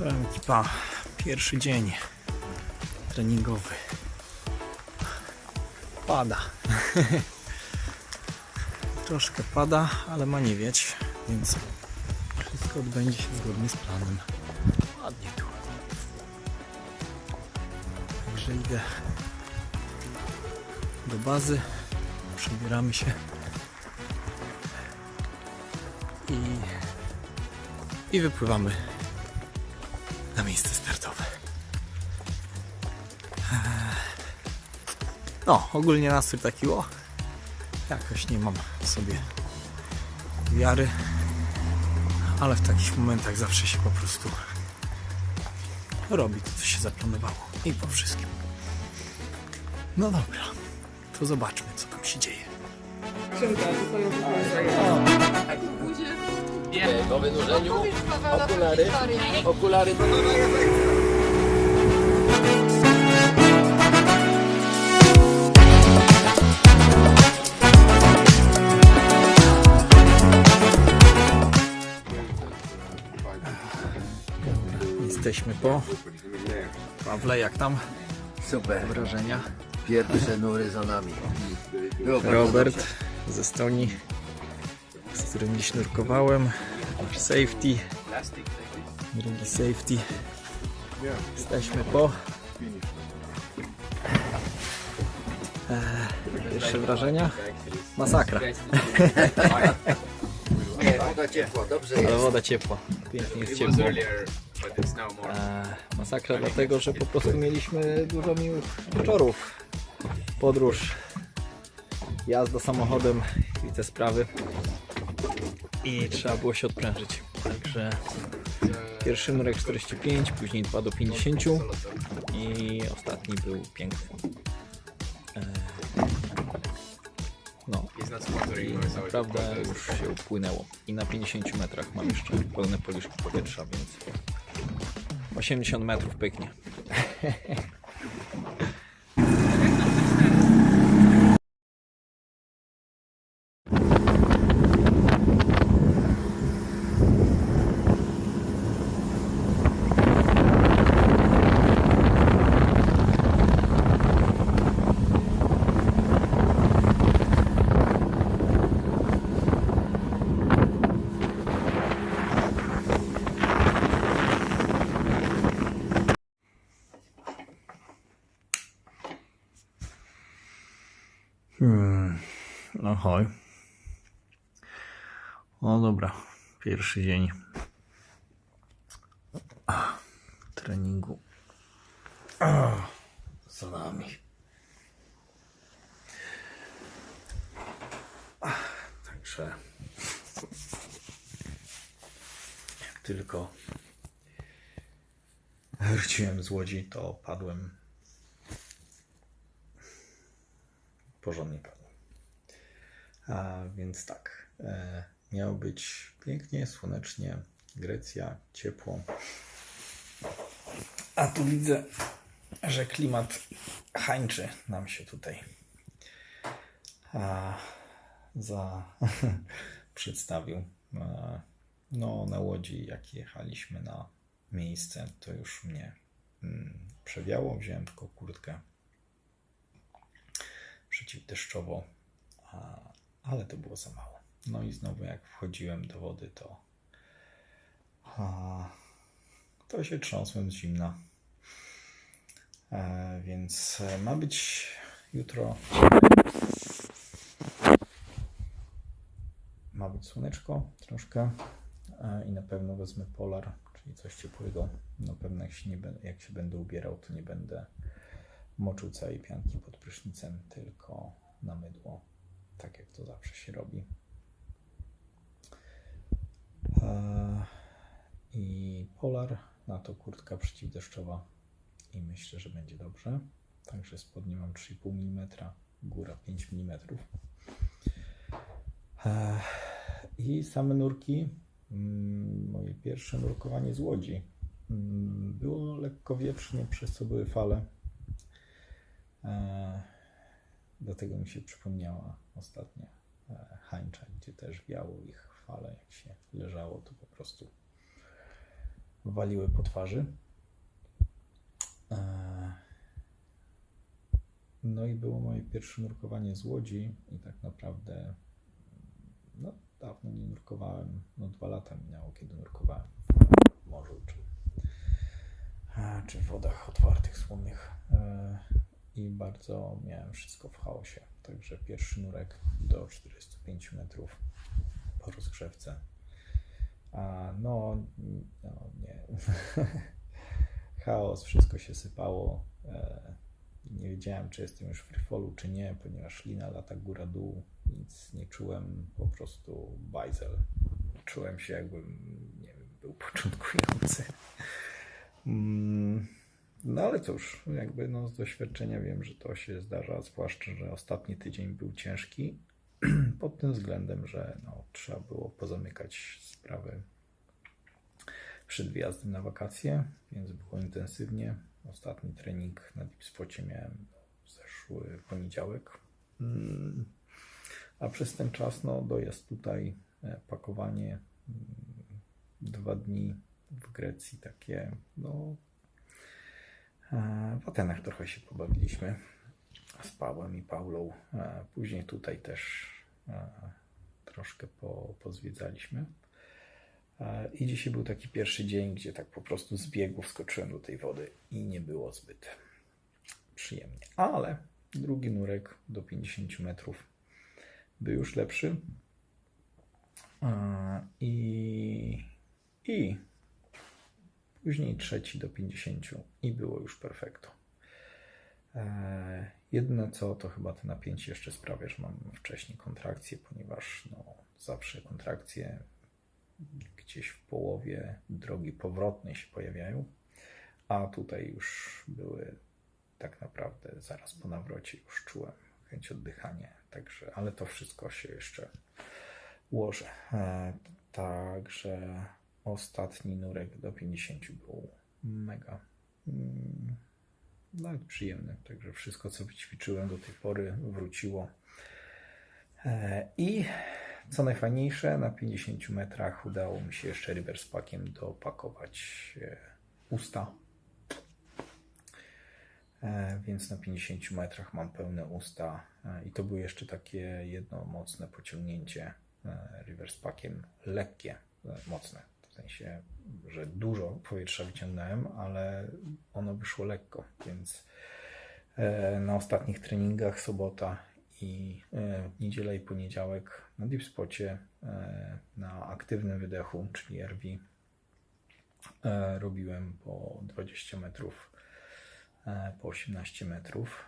Czołem ekipa. Pierwszy dzień treningowy. Pada. Troszkę pada, ale ma nie wieć, więc wszystko odbędzie się zgodnie z planem. Ładnie tu. Także idę do bazy. Przebieramy się. I, i wypływamy na miejsce startowe. Eee, No, ogólnie nastrój taki o. Jakoś nie mam w sobie wiary, ale w takich momentach zawsze się po prostu robi to, co się zaplanowało. I po wszystkim. No dobra, to zobaczmy, co tam się dzieje. Po wynurzeniu okulary, okulary Jesteśmy po. Pawle, jak tam Super, wrażenia? pierwsze nury za nami. Robert z Estonii, z którym dziś nurkowałem. Safety. Drugi safety. Jesteśmy po. Eee, Pierwsze wrażenia? Masakra. woda ciepła, dobrze Ale jest. woda ciepła. Pięknie jest ciepło. Eee, masakra dlatego, że po prostu mieliśmy dużo miłych wieczorów. Podróż, jazda samochodem i te sprawy. I trzeba było się odprężyć. Także pierwszy nurek 45, później 2 do 50 i ostatni był piękny. Eee, no, i naprawdę już się upłynęło. I na 50 metrach mam jeszcze pełne policzki powietrza, więc 80 metrów pyknie. no hoj. O dobra, pierwszy dzień treningu Ah, za nami. Ah, Także jak tylko wróciłem z Łodzi, to padłem porządnie padł. A więc tak, e, miało być pięknie, słonecznie, Grecja, ciepło. A tu widzę, że klimat hańczy nam się tutaj a, za przedstawił. E, no, na łodzi, jak jechaliśmy na miejsce, to już mnie mm, przewiało. Wziąłem tylko kurtkę przeciwdeszczowo, a, ale to było za mało. No i znowu jak wchodziłem do wody, to a, to się trząsłem z zimna. E, więc e, ma być jutro ma być słoneczko troszkę e, i na pewno wezmę polar, czyli coś ciepłego. Na pewno jak się, nie, jak się będę ubierał, to nie będę moczył całej pianki pod prysznicem, tylko na mydło, tak jak to zawsze się robi. I polar, na to kurtka przeciwdeszczowa i myślę, że będzie dobrze. Także spodnie mam 3,5 mm, góra 5 mm. I same nurki, mm, moje pierwsze nurkowanie z Łodzi. Mm, Było lekko wietrznie, przez co były fale. E, Dlatego mi się przypomniała ostatnia e, hańcza, gdzie też wiało ich fale. Jak się leżało, to po prostu waliły po twarzy. E, No i było moje pierwsze nurkowanie z łodzi i tak naprawdę no, dawno nie nurkowałem. No dwa lata minęło, kiedy nurkowałem w morzu czy, e, czy w wodach otwartych, słonnych. I bardzo miałem wszystko w chaosie. Także pierwszy nurek do 45 metrów po rozgrzewce. A no, no nie. Chaos, wszystko się sypało. E, nie wiedziałem, czy jestem już w freefallu, czy nie, ponieważ lina lata góra-dół. Nic nie czułem, po prostu bajzel. Czułem się jakbym, nie wiem, był początkujący. Mm, No ale cóż, jakby no, z doświadczenia wiem, że to się zdarza, zwłaszcza, że ostatni tydzień był ciężki pod tym względem, że no, trzeba było pozamykać sprawy przed wyjazdem na wakacje, więc było intensywnie. Ostatni trening na Deep Spocie miałem zeszły poniedziałek. Mm, A przez ten czas no, dojazd tutaj, e, pakowanie, mm, dwa dni w Grecji takie, no w Atenach trochę się pobawiliśmy z Pawłem i Paulą. E, Później tutaj też e, troszkę po, pozwiedzaliśmy. E, I dzisiaj był taki pierwszy dzień, gdzie tak po prostu z biegu wskoczyłem do tej wody i nie było zbyt przyjemnie. Ale drugi nurek do 50 metrów był już lepszy. E, I, i później trzeci do 50 i było już perfekto. E, Jedyne co, to chyba to napięcie jeszcze sprawia, że mam wcześniej kontrakcje, ponieważ no, zawsze kontrakcje gdzieś w połowie drogi powrotnej się pojawiają, a tutaj już były tak naprawdę zaraz po nawrocie już czułem chęć oddychania, także, ale to wszystko się jeszcze ułoży. E, Także ostatni nurek do 50 był mega. mm, Nawet przyjemny, także wszystko co wyćwiczyłem do tej pory wróciło. E, I co najfajniejsze, na 50 metrach udało mi się jeszcze reverse dopakować e, usta. E, Więc na 50 metrach mam pełne usta i to było jeszcze takie jedno mocne pociągnięcie reverse lekkie, mocne. Sensie, że dużo powietrza wyciągnąłem, ale ono wyszło lekko, więc e, na ostatnich treningach sobota i e, niedziela i poniedziałek na deep spocie e, na aktywnym wydechu, czyli RV robiłem po 20 metrów, po 18 metrów,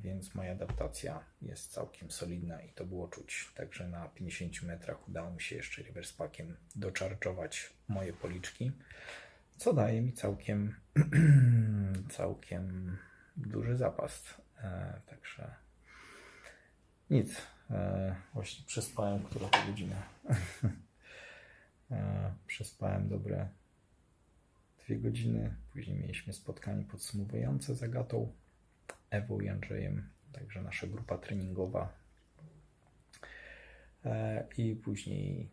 więc moja adaptacja jest całkiem solidna i to było czuć. Także na 50 metrach udało mi się jeszcze reverse packiem docharge'ować moje policzki, co daje mi całkiem całkiem duży zapas. E, Także nic. E, właśnie przespałem która to godzina. e, przespałem dobre dwie godziny. Później mieliśmy spotkanie podsumowujące z Agatą, Ewą i Andrzejem. Także nasza grupa treningowa. E, I później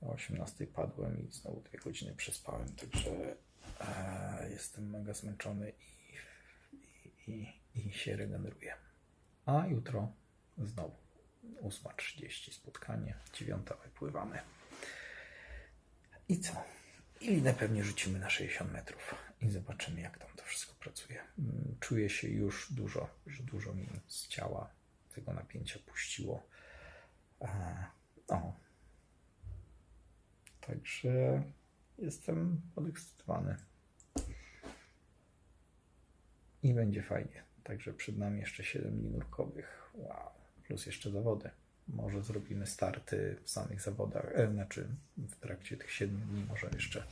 o 18 padłem i znowu dwie godziny przespałem. Także e, jestem mega zmęczony i, i, i, i się regeneruję. A jutro znowu 8.30 spotkanie, 9 wypływamy. I co? I linę pewnie rzucimy na 60 metrów i zobaczymy, jak to. Czuję się już dużo, już dużo mi z ciała tego napięcia puściło. O. Także jestem podekscytowany. I będzie fajnie. Także przed nami jeszcze 7 dni nurkowych. Wow. Plus jeszcze zawody. Może zrobimy starty w samych zawodach, e, znaczy w trakcie tych 7 dni, może jeszcze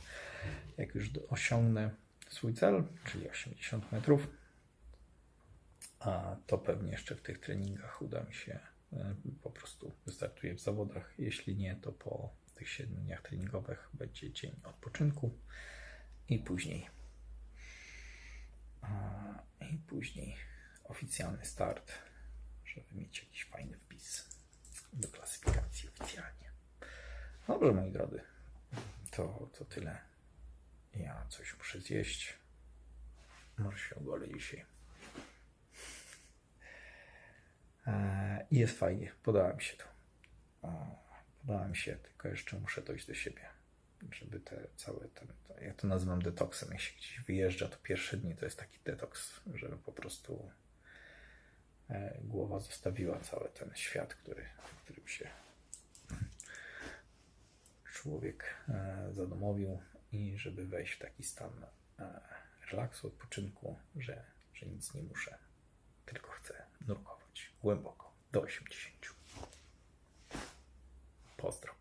jak już osiągnę swój cel, czyli 80 metrów, a to pewnie jeszcze w tych treningach uda mi się e, po prostu wystartuję w zawodach. Jeśli nie, to po tych 7 dniach treningowych będzie dzień odpoczynku i później i później oficjalny start, żeby mieć jakiś fajny wpis do klasyfikacji oficjalnie. Dobrze, moi drodzy, to, to tyle, Ja coś muszę zjeść. Może się ogolę dzisiaj. Eee, I jest fajnie. Podoba mi się to. Podoba mi się, tylko jeszcze muszę dojść do siebie. Żeby te całe ten, to, ja to nazywam detoksem. Jak się gdzieś wyjeżdża, to pierwsze dni to jest taki detoks, żeby po prostu e, głowa zostawiła cały ten świat, który, w którym się człowiek e, zadomowił i żeby wejść w taki stan e, relaksu, odpoczynku, że, że nic nie muszę, tylko chcę nurkować głęboko do 80. Pozdro.